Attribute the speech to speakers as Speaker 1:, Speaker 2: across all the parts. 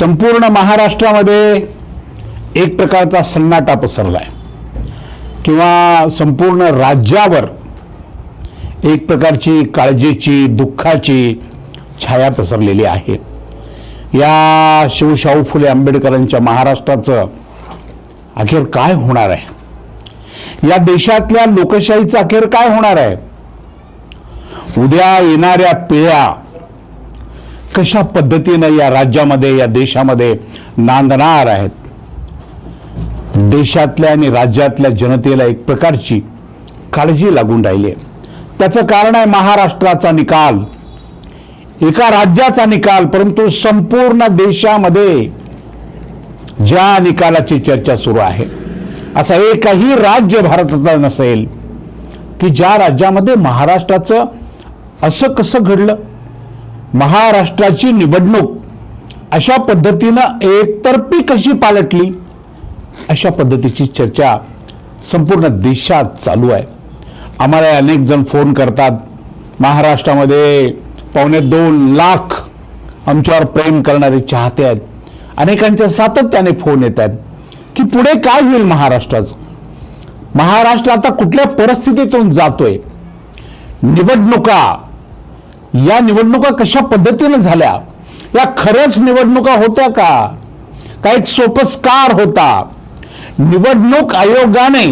Speaker 1: संपूर्ण महाराष्ट्रामध्ये एक प्रकारचा सन्नाटा आहे किंवा संपूर्ण राज्यावर एक प्रकारची काळजीची दुःखाची छाया पसरलेली आहे. या शिवशाहू फुले आंबेडकरांच्या महाराष्ट्राचं अखेर काय होणार आहे? या देशातल्या लोकशाहीचं अखेर काय होणार आहे? उद्या येणाऱ्या पिढ्या कशा पद्धतीनं या राज्यामध्ये या देशामध्ये नांदणार आहेत? देशातल्या आणि राज्यातल्या जनतेला एक प्रकारची काळजी लागून राहिली आहे. त्याचं कारण आहे महाराष्ट्राचा निकाल. एका राज्याचा निकाल परंतु संपूर्ण देशामध्ये ज्या निकालाची चर्चा सुरू आहे असं एकही राज्य भारताचा नसेल की ज्या राज्यामध्ये महाराष्ट्राचं असं कसं घडलं? महाराष्ट्राची निवडणूक अशा पद्धतीनं एकतर्फी कशी पालटली अशा पद्धतीची चर्चा संपूर्ण देशात चालू आहे. आम्हाला अनेक जण फोन करतात महाराष्ट्रामध्ये पावणे दोन लाख आमच्यावर प्रेम करणारे चाहते आहेत. अनेकांच्या सातत्याने फोन येत आहेत की पुढे काय होईल महाराष्ट्राचं? महाराष्ट्र आता कुठल्या परिस्थितीतून जातोय? निवडणुका या निवडणुका कशा पद्धतीनं झाल्या? या खरंच निवडणुका होत्या का? का एक सोपस्कार होता? निवडणूक आयोगाने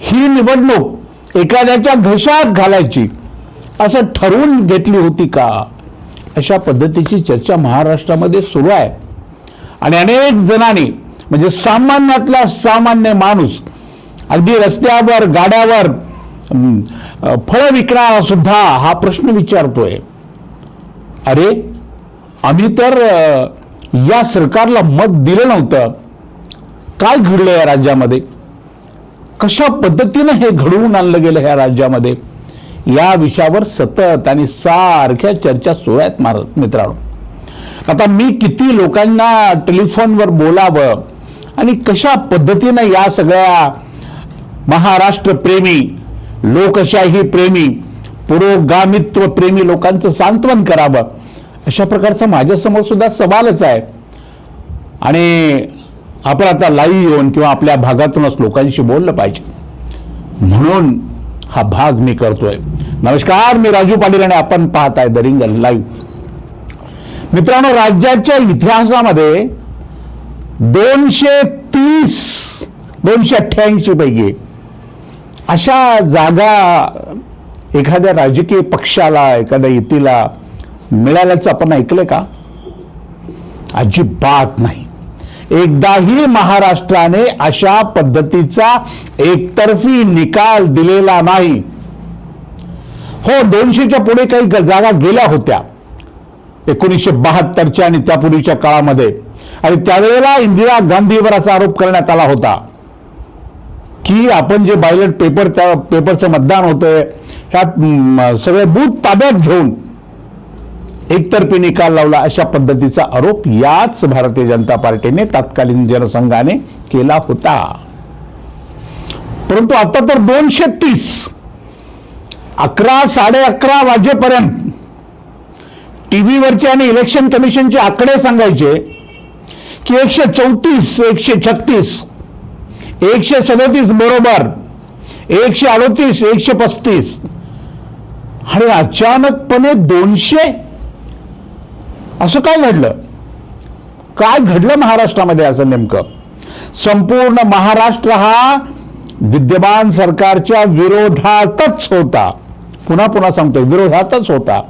Speaker 1: ही निवडणूक एखाद्याच्या घशात घालायची असं ठरवून घेतली होती का? अशा पद्धतीची चर्चा महाराष्ट्रामध्ये सुरू आहे. आणि अनेक जणांनी म्हणजे सामान्यातला सामान्य माणूस अगदी रस्त्यावर गाड्यावर फळं विकणारा सुद्धा हा प्रश्न विचारतोय. अरे आम्ही तर या सरकारला मत दिलं नव्हतं. काय घडलं या राज्यामध्ये? कशा पद्धतीनं हे घडवून आणलं गेलं ह्या राज्यामध्ये? या विषयावर सतत आणि सारख्या चर्चा सुरू आहेत मार मित्रांनो. आता मी किती लोकांना टेलिफोनवर बोलावं आणि कशा पद्धतीनं या सगळ्या महाराष्ट्र प्रेमी लोकशाही प्रेमी पुरोगामित्व प्रेमी लोकांचं सांत्वन करावं. अशा प्रकारचा माझ्यासमोर सुद्धा सवालच आहे. आणि आपण आता लाईव्ह येऊन किंवा आपल्या भागातूनच लोकांशी बोललं पाहिजे. म्हणून हा भाग मी करतोय. नमस्कार मी राजू पाटील आणि आपण पाहताय द रिंगल लाईव्ह मित्रांनो राज्याच्या इतिहासामध्ये दोनशे तीस दोनशे अठ्ठ्याऐंशी पैकी अशा जागा एखाद्या राजकीय पक्षाला एखाद्या युतीला मिळाल्याचं आपण ऐकलंय का? अजिबात नाही. एकदाही महाराष्ट्राने अशा पद्धतीचा एकतर्फी निकाल दिलेला नाही. हो दोनशेच्या पुढे काही जागा गेल्या होत्या. एकोणीसशे बहात्तरच्या आणि त्यापूर्वीच्या काळामध्ये. आणि त्यावेळेला इंदिरा गांधीवर असा आरोप करण्यात आला होता. की आपण जे बायलेट पेपर त्या पेपरचं मतदान होतंय ह्यात म, सगळे बूथ ताब्यात घेऊन एकतर्फी निकाल लावला अशा पद्धतीचा आरोप याच भारतीय जनता पार्टीने तत्कालीन जनसंघाने केला होता. परंतु आता तर दोनशे तीस अकरा साडे अकरा वाजेपर्यंत टीव्हीवरचे आणि इलेक्शन कमिशनचे आकडे सांगायचे की एकशे चौतीस एकशे छत्तीस एकशे सदतीस बरोबर एकशे अडतीस एकशे पस्तीस. आणि अचानकपणे दोनशे? असं काय घडलं? काय घडलं महाराष्ट्रामध्ये असं नेमकं? संपूर्ण महाराष्ट्र हा विद्यमान सरकारच्या विरोधातच होता. पुन्हा पुन्हा सांगतोय विरोधातच होता.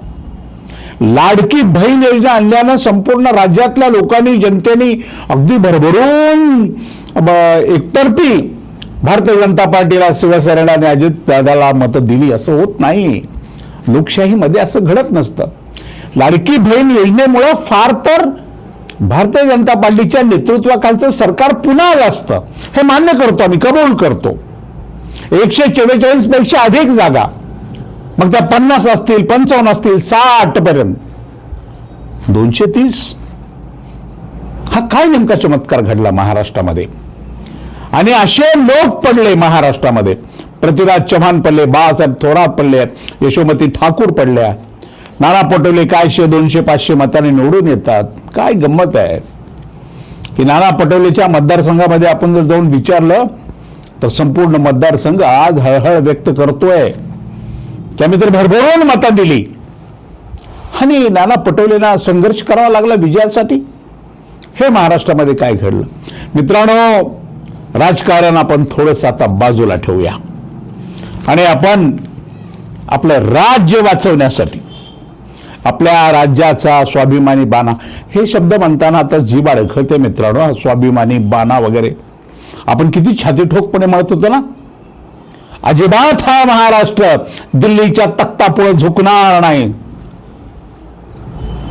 Speaker 1: लाडकी बहीण योजना आणल्यानं संपूर्ण राज्यातल्या लोकांनी जनतेने अगदी भरभरून एकतर्फी भारतीय जनता पार्टीला शिवसेनेला आणि अजित दादाला मतं दिली असं होत नाही. लोकशाहीमध्ये असं घडत नसतं. लाडकी बहीण योजनेमुळं फार तर भारतीय जनता पार्टीच्या नेतृत्वाखालचं सरकार पुन्हा आलं असतं. हे मान्य करतो आम्ही कबूल करतो. एकशे चव्वेचाळीसपेक्षा अधिक जागा. मग त्या पन्नास असतील पंचावन्न असतील साठ पर्यंत. दोनशे तीस? हा काय नेमका चमत्कार घडला महाराष्ट्रामध्ये? आणि असे लोक पडले महाराष्ट्रामध्ये. पृथ्वीराज चव्हाण पडले बाळासाहेब थोरात पडले यशोमती ठाकूर पडल्या. नाना पटोले काय शे दोनशे पाचशे मताने निवडून येतात. काय गंमत आहे? की नाना पटोलेच्या मतदारसंघामध्ये आपण जर जाऊन विचारलं तर संपूर्ण मतदारसंघ आज हळहळ व्यक्त करतोय. की तर भरभरून मतं दिली. आणि नाना पटोलेंना संघर्ष करावा लागला विजयासाठी? हे महाराष्ट्रामध्ये काय घडलं? मित्रांनो राजकारण आपण थोडंसं आता बाजूला ठेवूया. आणि आपण आपलं राज्य वाचवण्यासाठी आपल्या राज्याचा स्वाभिमानी बाणा हे शब्द म्हणताना आता जीभ अडखळते मित्रांनो स्वाभिमानी बाणा वगैरे आपण किती छाती ठोकपणे म्हणत होतो ना? अजिबात हा महाराष्ट्र दिल्लीच्या तख्तापुढे झुकणार नाही.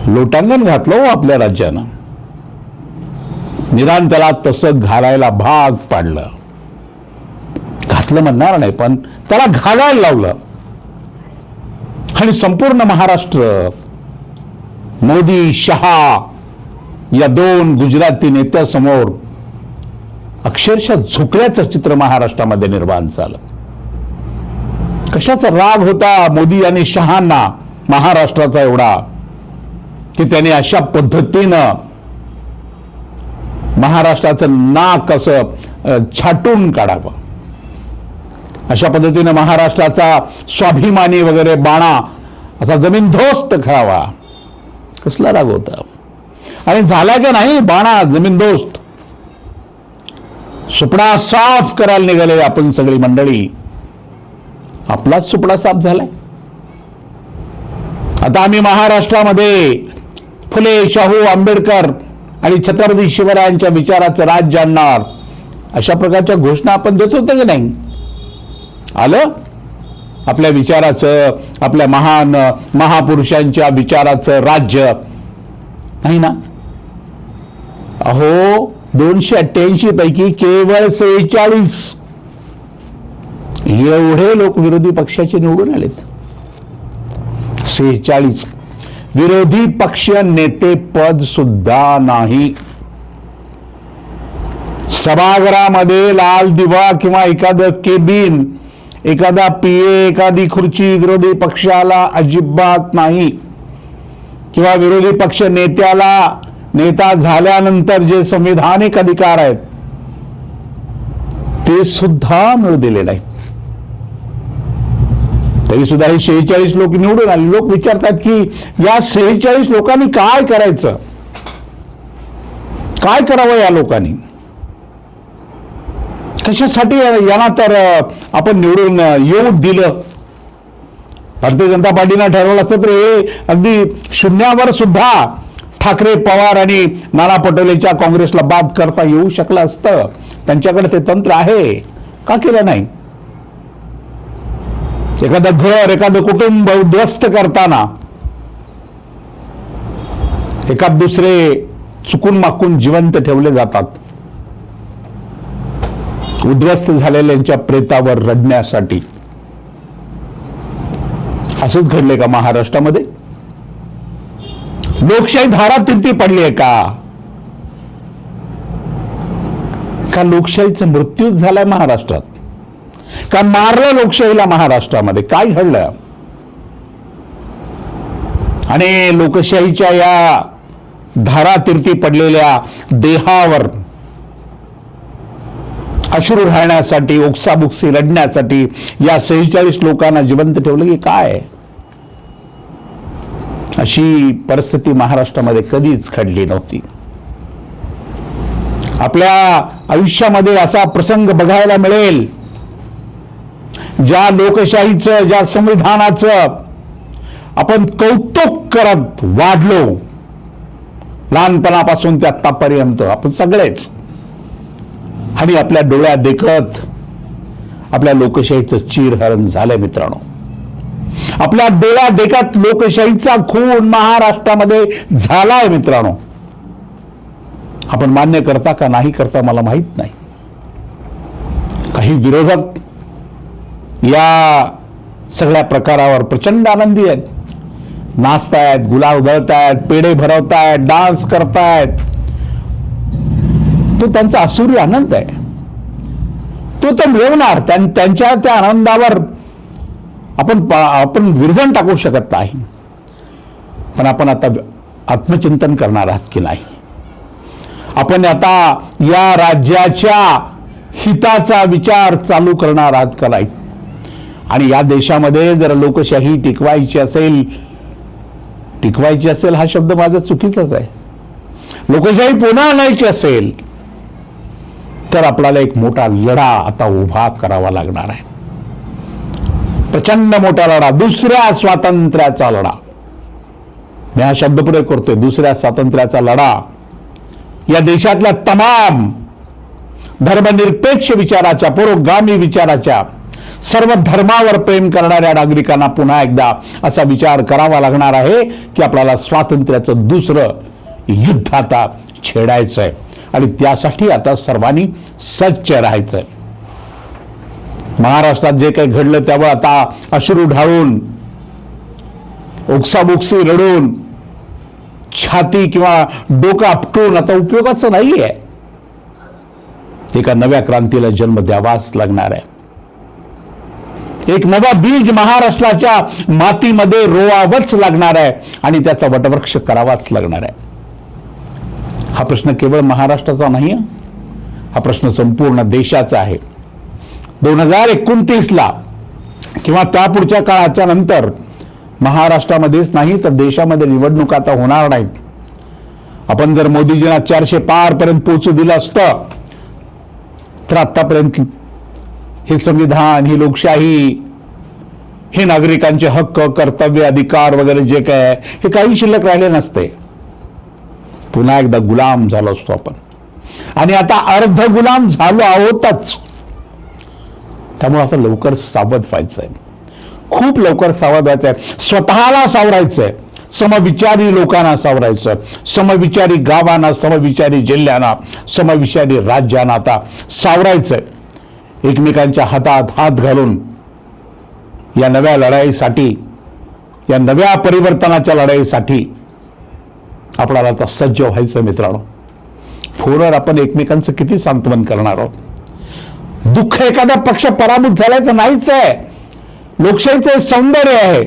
Speaker 1: लोटांगण घातलं हो आपल्या राज्यानं. निदान त्याला तसं घालायला भाग पाडलं. घातलं म्हणणार नाही पण त्याला घालायला लावलं. आणि संपूर्ण महाराष्ट्र मोदी शहा या दोन गुजराती नेत्यासमोर अक्षरशः झुकल्याचं चित्र महाराष्ट्रामध्ये निर्माण झालं. कशाचा राग होता मोदी आणि शहांना महाराष्ट्राचा एवढा की त्याने अशा पद्धतीनं महाराष्ट्राचं नाक असं छाटून काढावं. अशा पद्धतीनं महाराष्ट्राचा स्वाभिमानी वगैरे बाणा असा जमीनदोस्त करावा. कसला राग होता? आणि झाला की नाही बाणा जमीनदोस्त सुपडा साफ करायला निघाले आपण सगळी मंडळी. आपलाच सुपडा साफ झालाय. आता आम्ही महाराष्ट्रामध्ये फुले शाहू आंबेडकर आणि छत्रपती शिवरायांच्या विचाराचं राज्य आणणार. अशा प्रकारच्या घोषणा आपण देत होतो की नाही? आलं? आपल्या विचाराचं आपल्या महान महापुरुषांच्या विचाराचं राज्य. नाही ना? अहो दोनशे अठ्ठ्याऐंशी पैकी केवळ सेहेचाळीस. एवढे लोक विरोधी पक्षाचे निवडून आलेत. सेहेचाळीस. विरोधी पक्ष नेते पद सुद्धा नाही. सभागृहामध्ये लाल दिवा किंवा एखादं केबिन एखादा पीए एखादी खुर्ची विरोधी पक्षाला अजिबात नाही. किंवा विरोधी पक्ष नेत्याला नेता झाल्यानंतर जे संविधानिक अधिकार आहेत ते सुद्धा मिळू दिले नाहीत. तरी सुद्धा हे शेहेचाळीस लोक निवडून आले. लोक विचारतात की या शेहेचाळीस लोकांनी काय करायचं? काय करावं या लोकांनी? कशासाठी यांना तर आपण निवडून येऊ दिलं. भारतीय जनता पार्टीनं ठरवलं असतं तर हे अगदी शून्यावर सुद्धा ठाकरे पवार आणि नाना पटोलेच्या काँग्रेसला बाद करता येऊ शकलं असतं. त्यांच्याकडे ते तंत्र आहे. का केलं नाही? एखादं घर एखादं कुटुंब उद्ध्वस्त करताना एखाद दुसरे चुकून माकून जिवंत ठेवले जातात. उद्ध्वस्त झालेल्यांच्या प्रेतावर रडण्यासाठी. असंच घडले का महाराष्ट्रामध्ये? लोकशाही धारा तिरती पडली आहे का? का लोकशाहीचा मृत्यूच झालाय महाराष्ट्रात? का मारलं लोकशाहीला महाराष्ट्रामध्ये. काय घडलं? आणि लोकशाहीच्या या धारा पडलेल्या देहावर अश्रू राहण्यासाठी ओक्साबुक्सी लढण्यासाठी या सेहेचाळीस लोकांना जिवंत ठेवलं की काय? अशी परिस्थिती महाराष्ट्रामध्ये कधीच घडली नव्हती. आपल्या आयुष्यामध्ये असा प्रसंग बघायला मिळेल. ज्या लोकशाहीचं ज्या संविधानाचं आपण कौतुक करत वाढलो लहानपणापासून ते आत्तापर्यंत आपण सगळेच आणि आपल्या डोळ्यात देखत आपल्या लोकशाहीचं चिरहरण झालंय मित्रांनो. आपल्या डोळ्या देखत लोकशाहीचा खून महाराष्ट्रामध्ये झालाय मित्रांनो. आपण मान्य करता का नाही करता मला माहीत नाही. काही विरोधक या सगळ्या प्रकारावर प्रचंड आनंदी आहेत. नाचतायत गुलाब गळतायत पेढे भरवतायत डान्स करतायत. तो त्यांचा असुरी आनंद आहे. तो तर मिळवणार त्यां- त्यांच्या त्या आनंदावर आपण आपण विरजण टाकू शकत नाही. पण आपण आता आत्मचिंतन करणार आहात की नाही? आपण आता या राज्याच्या हिताचा विचार चालू करणार आहात का नाही? आणि या देशामध्ये जर लोकशाही टिकवायची असेल टिकवायची असेल हा शब्द माझा चुकीचाच आहे. लोकशाही पुन्हा आणायची असेल तर आपल्याला एक मोठा लढा आता उभा करावा लागणार आहे. प्रचंड मोठा लढा दुसऱ्या स्वातंत्र्याचा लढा. मी हा शब्द प्रयोग करतोय दुसऱ्या स्वातंत्र्याचा लढा. या देशातल्या तमाम धर्मनिरपेक्ष विचाराच्या पुरोगामी विचाराच्या सर्व धर्मावर प्रेम करणाऱ्या नागरिकांना पुन्हा एकदा असा विचार करावा लागणार आहे की आपल्याला स्वातंत्र्याचं दुसरं युद्ध आता छेडायचं आहे आणि त्यासाठी आता सर्वांनी सज्ज राहायचंय. महाराष्ट्रात जे काही घडलं त्यावर आता अश्रू ढाळून ओक्साबोक्सी रडून छाती किंवा डोकं आपटून आता उपयोगाचं नाही आहे एका नव्या क्रांतीला जन्म द्यावाच लागणार आहे. एक नवा बीज महाराष्ट्राच्या मातीमध्ये रोवावंच लागणार आहे आणि त्याचा वटवृक्ष करावाच लागणार आहे. हा प्रश्न केवळ महाराष्ट्राचा नाही हा प्रश्न संपूर्ण देशाचा आहे. दोन हजार एकोणतीसला किंवा त्यापुढच्या काळाच्या नंतर महाराष्ट्रामध्येच नाही तर देशामध्ये निवडणुका आता होणार नाहीत. आपण जर मोदीजींना चारशे पारपर्यंत पोचू पोहोचू दिलं असतं तर आतापर्यंत हे संविधान ही लोकशाही हे नागरिकांचे हक्क कर्तव्य अधिकार वगैरे जे काय आहे, हे काही शिल्लक राहिले नसते. पुन्हा एकदा गुलाम झालो असतो आपण. आणि आता अर्ध गुलाम झालो आहोतच. त्यामुळे आता लवकर सावध व्हायचंय. खूप लवकर सावध व्हायचंय. स्वतःला सावरायचंय. समविचारी लोकांना सावरायचं समविचारी गावांना समविचारी जिल्ह्यांना समविचारी राज्यांना आता सावरायचंय. एकमेकांच्या हातात हात घालून या नव्या लढाईसाठी या नव्या परिवर्तनाच्या लढाईसाठी आपल्याला आता सज्ज व्हायचं मित्रांनो. फोनवर आपण एकमेकांचं किती सांत्वन करणार आहोत? दुःख एखादा पक्ष पराभूत झाल्याचं नाहीच आहे लोकशाहीचं सौंदर्य आहे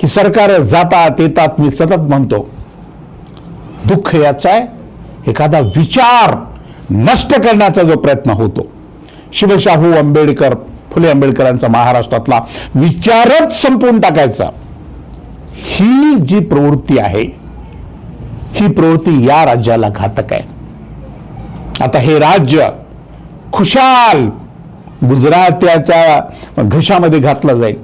Speaker 1: की सरकार जातात येतात मी सतत म्हणतो दुःख याचं आहे एखादा विचार नष्ट करण्याचा जो प्रयत्न होतो. शिवशाहू आंबेडकर फुले आंबेडकरांचा महाराष्ट्रातला विचारच संपवून टाकायचा. ही जी प्रवृत्ती आहे ही प्रवृत्ती या राज्याला घातक आहे. आता हे राज्य खुशाल गुजरात्याच्या घशामध्ये घातलं जाईल.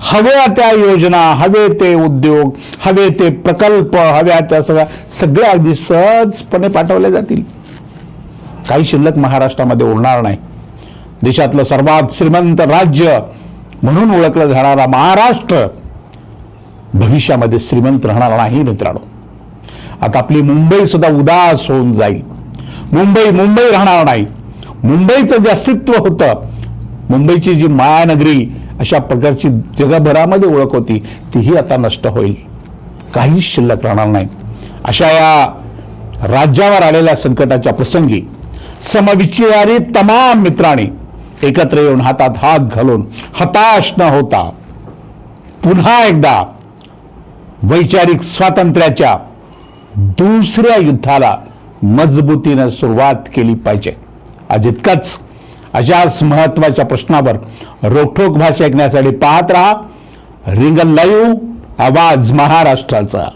Speaker 1: हव्या त्या योजना हवे ते उद्योग हवे ते प्रकल्प हव्या त्या सगळ्या सगळ्या अगदी सहजपणे पाठवल्या जातील. काही शिल्लक महाराष्ट्रामध्ये उरणार नाही. देशातलं सर्वात श्रीमंत राज्य म्हणून ओळखलं जाणारा महाराष्ट्र भविष्यामध्ये श्रीमंत राहणार नाही मित्रांनो. आता आपली मुंबई सुद्धा उदास होऊन जाईल. मुंबई मुंबई राहणार नाही. मुंबईचं जे अस्तित्व होतं मुंबईची जी मायानगरी अशा प्रकारची जगभरामध्ये ओळख होती तीही आता नष्ट होईल. काहीच शिल्लक राहणार नाही. अशा या राज्यावर आलेल्या संकटाच्या प्रसंगी समविचारी तमाम मित्रांनी एकत्र येऊन हातात हात घालून हताश न होता पुन्हा एकदा वैचारिक स्वातंत्र्याच्या दुसऱ्या युद्धाला मजबूतीनं सुरुवात केली पाहिजे. आज इतकंच. अशाच महत्त्वाच्या प्रश्नावर रोखोक भाषा ऐकण्यासाठी पाहत राहा. रिंगल लाईव्ह आवाज महाराष्ट्राचा.